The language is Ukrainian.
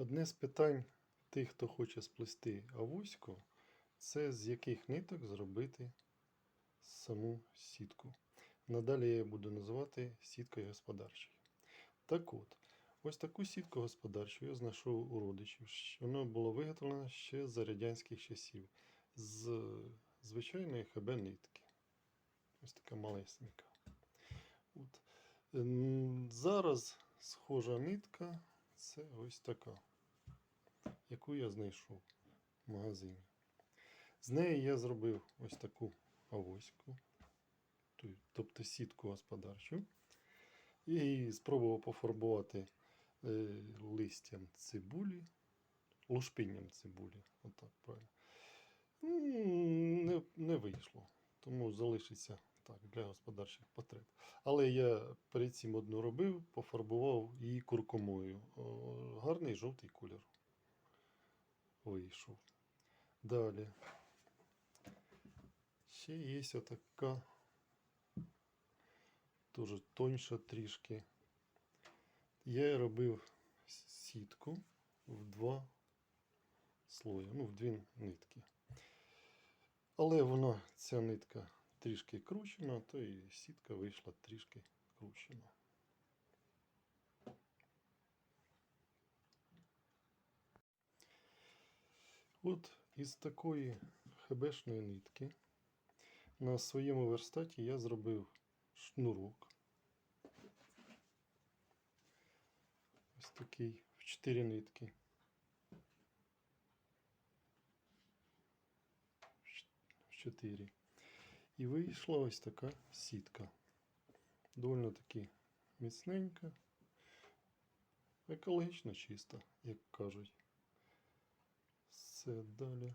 Одне з питань тих, хто хоче сплести авоську, це з яких ниток зробити саму сітку. Надалі я буду називати сіткою господарчою. Так от, ось таку сітку господарчу я знайшов у родичів. Воно було виготовлено ще за радянських часів з звичайної ХБ нитки. Ось така малесенька. От. Ем, Зараз схожа нитка це ось така, яку я знайшов в магазині. З неї я зробив ось таку авоську, тобто сітку господарчу. І спробував пофарбувати е, листям цибулі, лушпинням цибулі. Отак правильно. Не, не вийшло. Тому залишиться так для господарчих потреб. Але я перед цим одну робив, пофарбував її куркумою. Гарний жовтий колір вийшов. Далі. Ще є отака, теж тоньша трішки. Я робив сітку в два слої, ну, в дві нитки. Але вона, ця нитка трішки кручена, то і сітка вийшла трішки кручена. От із такої хебешної нитки на своєму верстаті я зробив шнурок. Ось такий в 4 нитки. В 4. І вийшла ось така сітка. Довольно таки міцненька, екологічно чиста, як кажуть. Все далі.